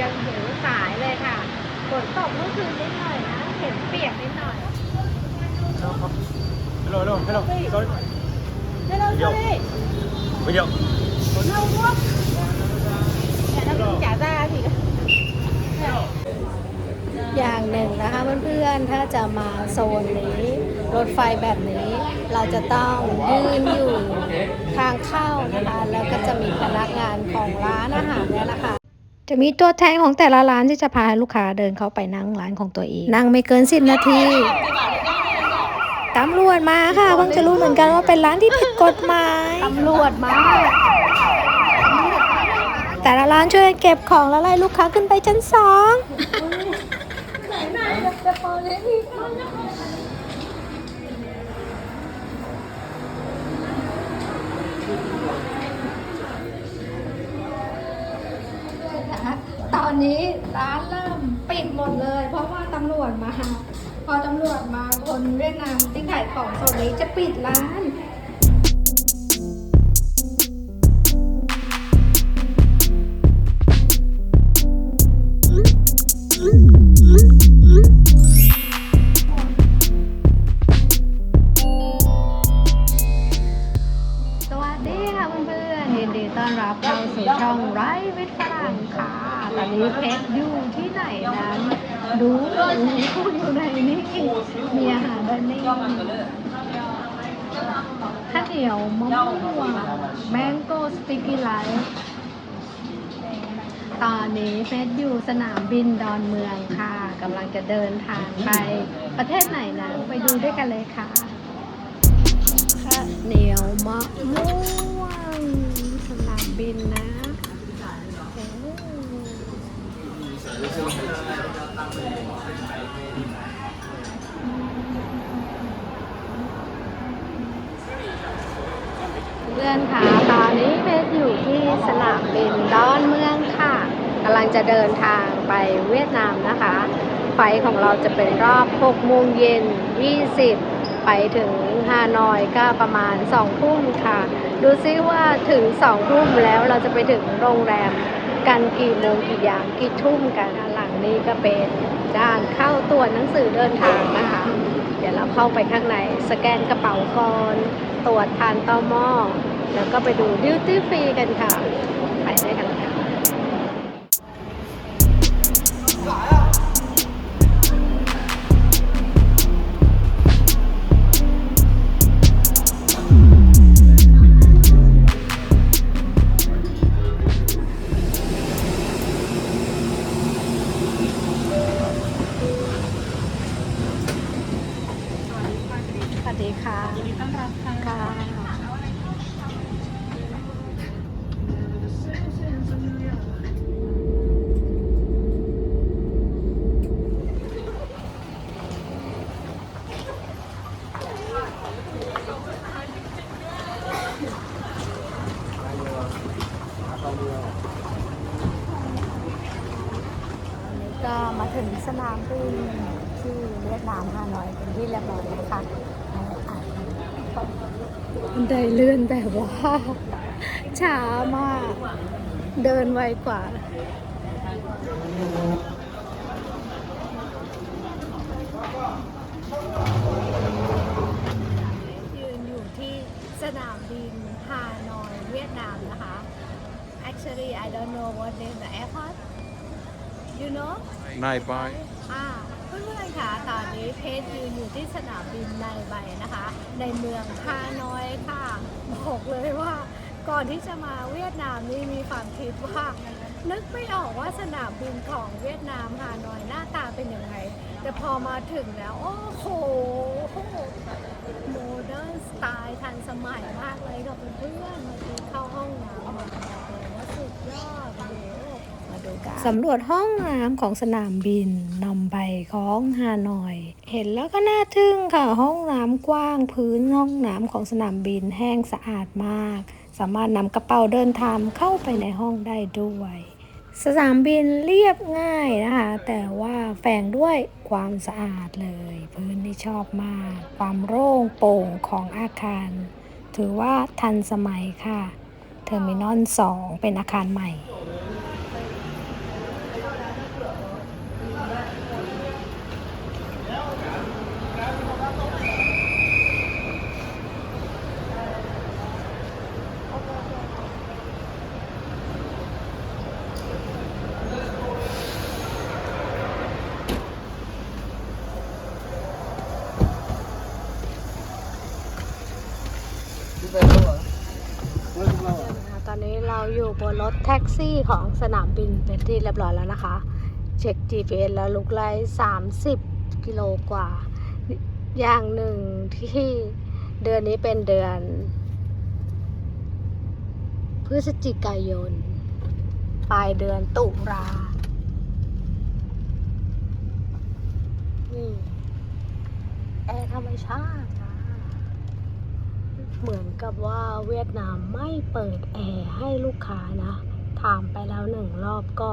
กันหูสายเลยค่ะฝนตกเมื่อคืนนิดหน่อยนะเห็นเปียกนิดหน่อย Hello, hello, hello. Sorry. Hello Video. Sorry Video. Lâu quá Dạ nó cũng trả ra thì อย่างหนึ่งนะคะเพื่อนๆ ถ้าจะมาโซนนี้ รถไฟแบบนี้ เราจะต้องยืนอยู่ทางเข้านะคะ แล้วก็จะมีพนักงานของร้านอาหารเนี่ยแหละค่ะ จะมีตัวแทนของแต่ละร้านที่จะพาลูกค้าเดินเข้าไปนั่งร้านของตัวเอง นั่งไม่เกินสิบนาทีตำรวจมาค่ะเพิ่งจะรู้เหมือนกันว่าเป็นร้านที่ผิดกฎหมายตำรวจมา แต่ละร้านช่วยเก็บของแล้วไล่ลูกค้าขึ้นไปชั้นสอง ตอนนี้ร้านเริ่มปิดหมดเลย เพราะว่าตำรวจมา พอตำรวจมาคนเวียดนามที่ขายของโซนนี้จะปิดร้าน ไร้วิทฝรั่งค่ะ ตอนนี้เพชรอยู่ที่ไหนนั้นดูคุณอยู่ในนี่มีอาหารด้วยนี่ข้าวเหนียวมะม่วงแมงโก้สติกกี้ไลท์ตอนนี้เพชรอยู่สนามบินดอนเมืองค่ะกำลังจะเดินทางไปประเทศไหนนะไปดูด้วยกันเลยค่ะข้าวเหนียวมะม่วงสนามบินนะโอ้ เพื่อนคะตอนนี้เพชรอยู่ที่สนามบินดอนเมืองค่ะกำลังจะเดินทางไปเวียดนามนะคะ ไฟของเราจะเป็นรอบ6โมงเย็น 20 ไปถึงฮานอยก็ประมาณ 2 ทุ่มค่ะ ดูซิว่าถึง 2 ทุ่มแล้วเราจะไปถึงโรงแรม กันกี่โมงกี่ยามกี่ทุ่มกันหลังนี้ก็เป็นด้านเข้าตัวหนังสือเดินทางนะคะ เดี๋ยวเราเข้าไปข้างในสแกนกระเป๋าก่อนตรวจทานตอมอแล้วก็ไปดูดิวตี้ฟรีกันค่ะ นามบินที่เวียดนามฮานอยเป็นที่เรียบร้อยแล้วค่ะบันไดเลื่อนแบบว่าช้ามาก เดินไวกว่ายืนอยู่ที่สนามบินฮานอยเวียดนามนะคะ actually I don't know what name the airport you know Nai Bai. อ่าเพื่อนๆค่ะตอนนี้เพชรยืนอยู่ที่สนามบินในใบนะคะ ในเมืองฮานอยค่ะบอกเลยว่า ก่อนที่จะมาเวียดนามนี่มีความคิดว่านึกไม่ออกว่าสนามบินของเวียดนามฮานอยหน้าตาเป็นยังไง แต่พอมาถึงแล้ว โอ้โหโมเดิร์นสไตล์ทันสมัยมากเลย สำรวจห้องน้ำของสนามบินนำไปของฮานอย เห็นแล้วก็น่าทึ่งค่ะ ห้องน้ำกว้างพื้นห้องน้ำของสนามบินแห้งสะอาดมาก สามารถนำกระเป๋าเดินทางเข้าไปในห้องได้ด้วย สนามบินเรียบง่ายนะคะ แต่ว่าแฝงด้วยความสะอาดเลย พื้นที่ชอบมาก ความโล่งโปร่งของอาคาร ถือว่าทันสมัยค่ะ เทอร์มินอล 2 เป็นอาคารใหม่ บนรถแท็กซี่ของสนามบินเป็นที่เรียบร้อยแล้วนะคะ เช็ค GPS แล้วลุกไล่30 กิโลกว่า อย่างหนึ่งที่เดือนนี้เป็นเดือน พฤศจิกายน ปลายเดือนตุลานี่แอร์ธรรมชาติ เหมือนกับว่าเวียดนามไม่เปิดแอร์ให้ลูกค้านะ ถามไปแล้วหนึ่งรอบก็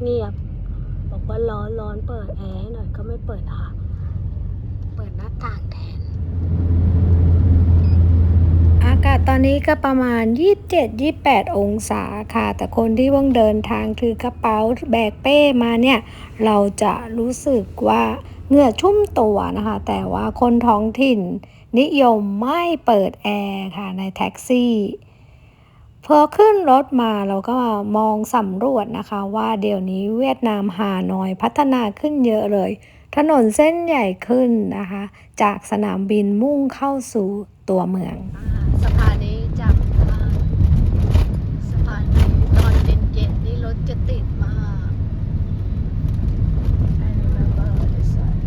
เงียบ บอกว่าร้อนร้อนเปิดแอร์หน่อยก็ไม่เปิดนะคะเปิดหน้าต่างแทน อากาศตอนนี้ก็ประมาณ 27-28 องศาค่ะ แต่คนที่เพิ่งเดินทางถือกระเป๋าแบกเป้มาเนี่ย เราจะรู้สึกว่าเหงื่อชุ่มตัวนะคะ แต่ว่าคนท้องถิ่น นิยมไม่เปิดแอร์ค่ะในแท็กซี่พอขึ้นรถมาเราก็มองสำรวจนะคะว่าเดี๋ยวนี้เวียดนามหานอยพัฒนาขึ้นเยอะเลย ถนนเส้นใหญ่ขึ้นนะคะ จากสนามบินมุ่งเข้าสู่ตัวเมืองสะพานนี้จากสะพานนี้ตอนเย็นๆนี่รถจะติดมาก I remember this one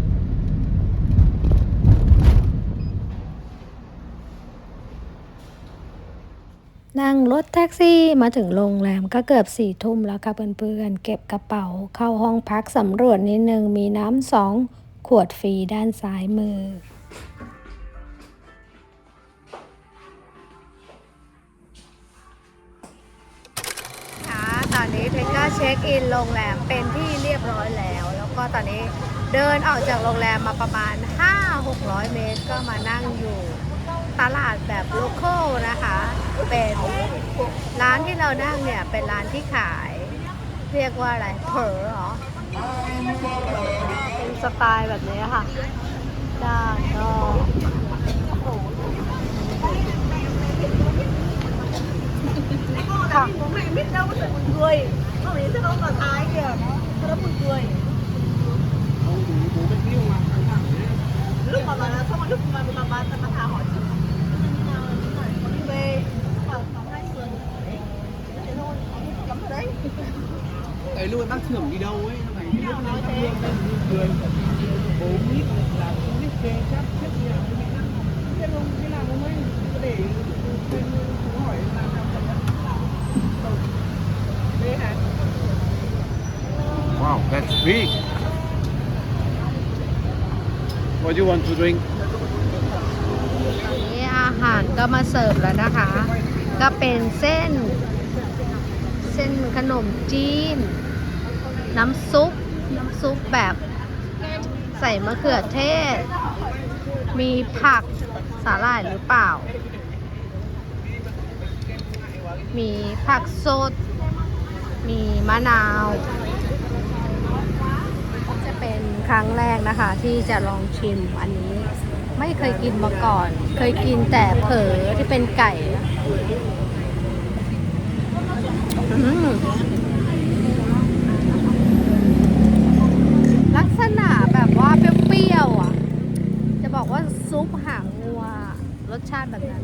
นั่งรถแท็กซี่มาถึงโรงแรมก็เกือบสี่ทุ่มแล้วค่ะเพื่อนๆ เก็บกระเป๋าเข้าห้องพักสำรวจนิดนึง มีน้ำสองขวดฟรีด้านซ้ายมือค่ะตอนนี้เพชรก็เช็คอินโรงแรมเป็นที่เรียบร้อยแล้ว แล้วก็ตอนนี้เดินออกจากโรงแรมมาประมาณ 5-600 เมตร ก็มานั่งอยู่ตลาดแบบโลคอลนะคะ เป็นร้านที่เรานั่งเนี่ยเป็นร้านที่ขาย เรียกว่าอะไรเผลอเหรอเป็นสไตล์แบบนี้ค่ะด้านนอกค่ะไม่ไม่เจ้าก็เป็นกุ้ยตรงนี้จะต้องมาท้ายเกี่ยวแล้วมึงกุ้ย lúc mà mà xong rồi lúc mà mà mà mà mà thả hỏi về ấy luôn bác thưởng đi đâu ấy phải đi lúc nào thưởng lên cười bố biết là không biết kê chắc chết nhà với mẹ năm thế không thế nào không ấy để bên chú hỏi làm nào tầm đây hả Wow, that's big. What do you want to drink? นี่อาหารก็มาเสิร์ฟแล้วนะคะ ก็เป็นเส้น เส้นขนมจีน น้ำซุป น้ำซุปแบบใส่มะเขือเทศ มีผักสาหร่ายหรือเปล่า มีผักสด มีมะนาว จะเป็นครั้งแรกนะคะที่จะลองชิมอันนี้ ไม่เคยกินมาก่อน เคยกินแต่เผลอที่เป็นไก่ลักษณะแบบว่าเปรี้ยวๆอะ จะบอกว่าซุปหางงัวรสชาติแบบนั้น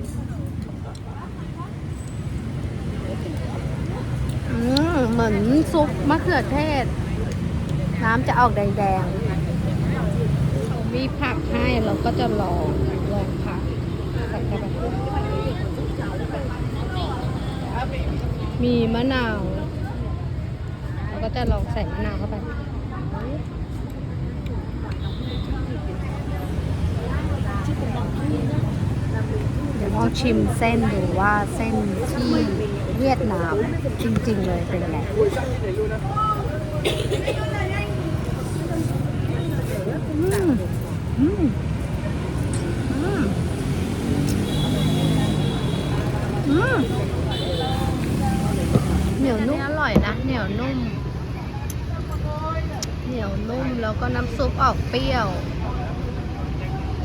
เหมือนซุปมะเขือเทศ น้ำจะออกแดงๆ มีผักให้เราก็จะลองลองผักส่เข้าไปมีมะนาวเราก็จะลองใส่มะนาวเข้าไปเดี๋ยวลองชิมเส้นดูว่าเส้นที่เวียดนามจริง ๆ เลยเป็นไงอืม เหนียวนุ่มอร่อยนะ เหนียวนุ่ม เหนียวนุ่มแล้วก็น้ำซุปออกเปรี้ยว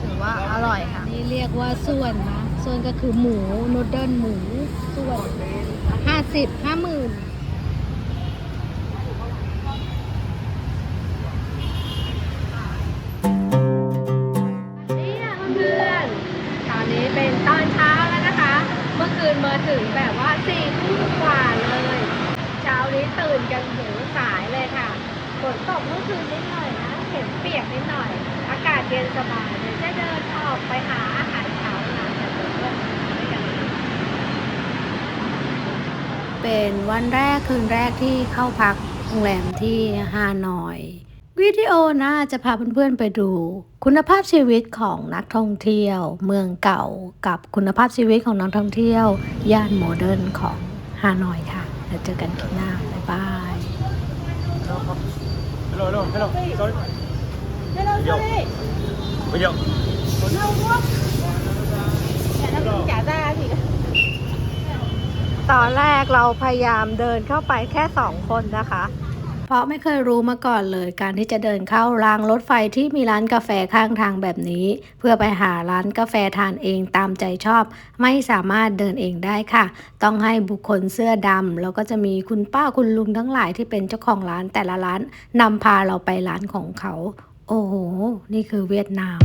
ถือว่าอร่อยค่ะ นี่เรียกว่าส่วนนะ ส่วนก็คือหมูนูดเดิลหมู ส่วนห้าสิบห้าหมื่นนี่ ถึงแบบว่าสี่ทุ่มกว่าเลยเช้านี้ตื่นกันหิวสายเลยค่ะฝนตกเมื่อคืนนิดหน่อยนะเห็นเปียกนิดหน่อย อากาศเย็นสบายเดี๋ยวจะเดินออกไปหาอาหารเช้าหาแต่เพื่อนด้วยกันเป็นวันแรกคืนแรกที่เข้าพักโรงแรมที่ฮานอย วิดีโอน่าจะพาเพื่อนๆไปดู คุณภาพชีวิตของนักท่องเที่ยว เมืองเก่ากับคุณภาพชีวิตของนักท่องเที่ยว ย่านโมเดิร์นของฮานอยค่ะแล้วเจอกันคลิปหน้า บ๊ายบาย Hello, hello, hello. Sorry. Hello sorry Video. No work Dạ nó cũng trả ra thì ตอนแรกเราพยายามเดินเข้าไปแค่สองคนนะคะ ราะไม่เคยรู้มาก่อนเลย การที่จะเดินเข้ารางรถไฟที่มีร้านกาแฟข้างทางแบบนี้ เพื่อไปหาร้านกาแฟทานเองตามใจชอบ ไม่สามารถเดินเองได้ค่ะ ต้องให้บุคคลเสื้อดำแล้วก็จะมีคุณป้าคุณลุงทั้งหลายที่เป็นเจ้าของร้านแต่ละร้านนำพาเราไปร้านของเขา โอ้โห นี่คือเวียดนาม